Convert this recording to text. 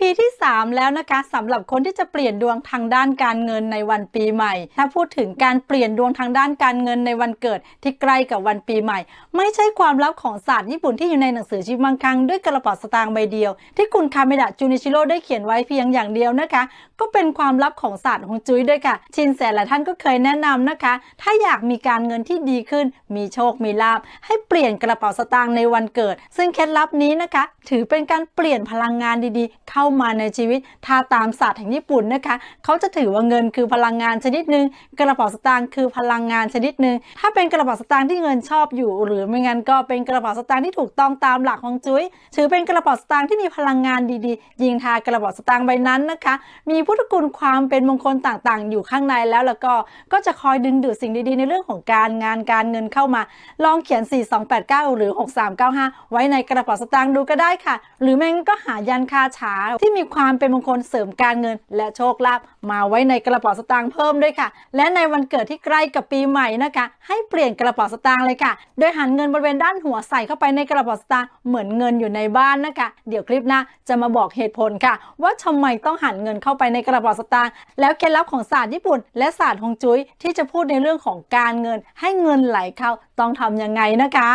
EP ที่ 3 แล้วนะคะสำหรับคนที่จะเปลี่ยนดวงทางด้านการเงินในวันปีใหม่ ถ้าพูดถึงการเปลี่ยนดวงทางด้านการเงินในวันเกิดที่ใกล้กับวันปีใหม่ ไม่ใช่ความลับของศาสตร์ญี่ปุ่นที่อยู่ในหนังสือชิมังคังด้วยกระเป๋าสตางค์ใบเดียว ที่คุณคาเมดะจูนิชิโร่ได้เขียนไว้เพียงอย่างเดียวนะคะ ก็เป็นความลับของศาสตร์ฮวงจุ้ยด้วยค่ะ ชินแสหลายท่านก็เคยแนะนำนะคะ ถ้าอยากมีการเงินที่ดีขึ้น มีโชคมีลาภให้เปลี่ยนกระเป๋าสตางค์ในวันเกิด ซึ่งเคล็ดลับนี้นะคะ ถือเป็นการเปลี่ยนพลังงานดีๆ เข้ามาในชีวิต ถ้าตามศาสตร์แห่งญี่ปุ่นนะคะเขาจะถือว่าเงินคือพลังงานชนิดหนึ่งกระเป๋าสตางค์คือพลังงานชนิดหนึ่งถ้าเป็นกระเป๋าสตางค์ที่เงินชอบอยู่ หรือไม่งั้นก็เป็นกระเป๋าสตางค์ที่ถูกต้องตามหลักของจุ้ยถือเป็นกระเป๋าสตางค์ที่มีพลังงานดีๆ ยิงทากระเป๋าสตางค์ใบนั้นนะคะ มีพุทธคุณความเป็นมงคลต่างๆ อยู่ข้างในแล้วแล้วก็ก็จะคอยดึงดูดสิ่งดีๆ ในเรื่องของการงานการเงินเข้ามา ลองเขียน 4289 หรือ 6395 ไว้ในกระเป๋าสตางค์ดูก็ได้ค่ะ หรือไม่งก็หายันคาฉาที่มีความเป็นมงคลเสริมการเงิน และโชคลาภมาไว้ในกระเป๋าสตางค์เพิ่มด้วยค่ะ และในวันเกิดที่ใกล้กับปีใหม่นะคะ ให้เปลี่ยนกระเป๋าสตางค์เลยค่ะ โดยหันเงินบริเวณด้านหัวใส่เข้าไปในกระเป๋าสตางค์เหมือนเงินอยู่ในบ้านนะคะ เดี๋ยวคลิปหน้าจะมาบอกเหตุผลค่ะ ว่าทำไมต้องหันเงินเข้าไปในกระเป๋าสตางค์แล้วเคล็ดลับของศาสตร์ญี่ปุ่น และศาสตร์ฮงจุ้ยที่จะพูดในเรื่องของการเงิน ให้เงินไหลเข้าต้องทำยังไงนะคะ